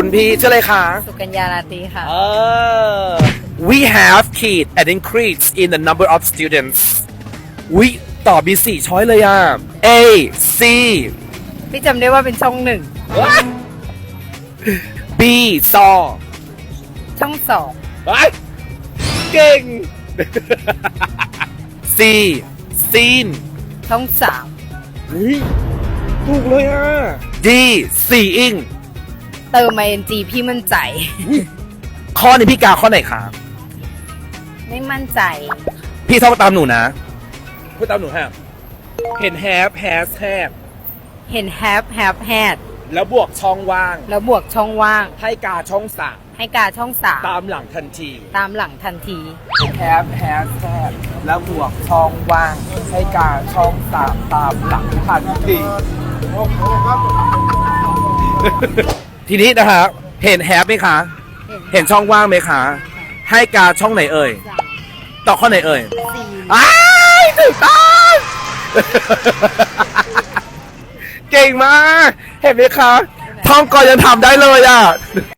คุณพี่ชื่ออะไรคะ สุกัญญาลาตรีค่ะเออ we have kid an increase in the number of students วิตอบมีสี่ช้อยเลยอะ A C พี่จำได้ว่าเป็นช่องหนึ่ง B ซอช่องสองเฮ้ยเก่ง C ซีนช่องสามเฮ้ยถูกเลยอะ D ซีอิง เติมมาเอ็นจีพี่มั่นใจ ข้อนี้พี่กาข้อไหนคะไม่มั่นใจ พี่ท่องตามหนูนะพูดตามหนูฮะเห็น have has have เห็น have have had แล้วบวกช่องว่าง แล้วบวกช่องว่าง ให้กาช่องสามให้กาช่องสามตามหลังทันทีตามหลังทันที have has have แล้วบวกช่องว่าง ให้กาช่องสามตามหลังทันที ทีนี้นะฮะเห็น have ไหมคะ เห็นช่องว่างไหมคะ ให้กาช่องไหนเอ่ย ต่อข้อไหนเอ่ยสี่อ้ายถูกต้องเก่งมาก เห็นไหมคะท่องก่อนยังทำได้เลยอะ